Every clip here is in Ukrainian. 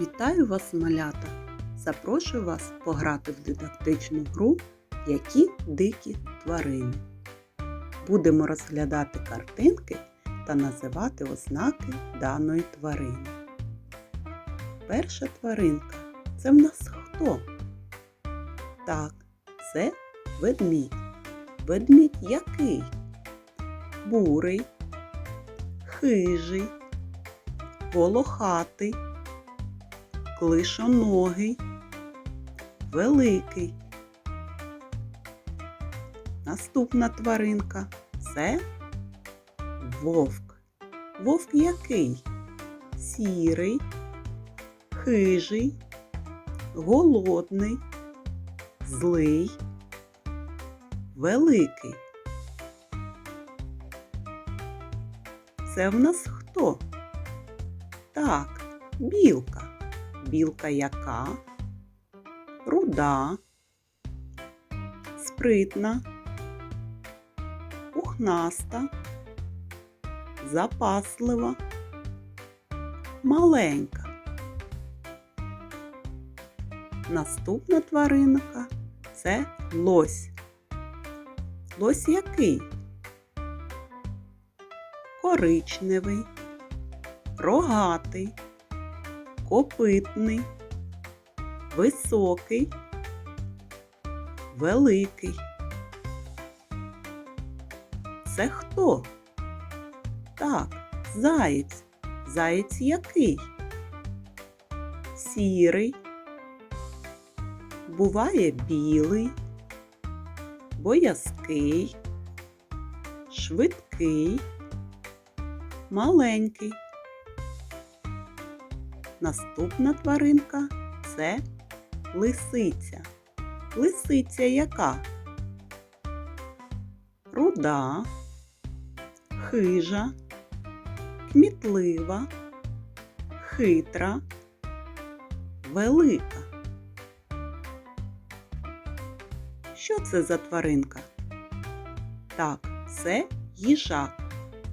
Вітаю вас, малята! Запрошую вас пограти в дидактичну гру Які дикі тварини. Будемо розглядати картинки та називати ознаки даної тварини. Перша тваринка це в нас хто? Так, це ведмідь. Ведмідь який? Бурий, хижий, волохатий, клишоногий, великий. Наступна тваринка це вовк. Вовк який? Сірий, хижий, голодний, злий, великий. Це в нас хто? Так, білка. Білка яка? Руда, спритна, пухнаста, запаслива, маленька. Наступна тваринка це лось. Лось який? Коричневий, рогатий, копитний, високий, великий. Це хто? Так, заєць. Заєць який? Сірий, буває білий, боязкий, швидкий, маленький. Наступна тваринка це лисиця. Лисиця яка? Руда, хижа, кмітлива, хитра, велика. Що це за тваринка? Так, це їжак.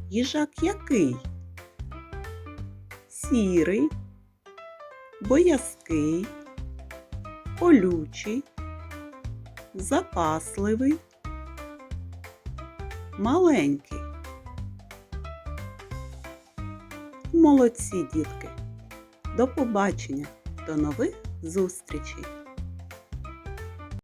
Їжак який? Сірий, боязкий, колючий, запасливий, маленький. Молодці, дітки! До побачення, до нових зустрічей!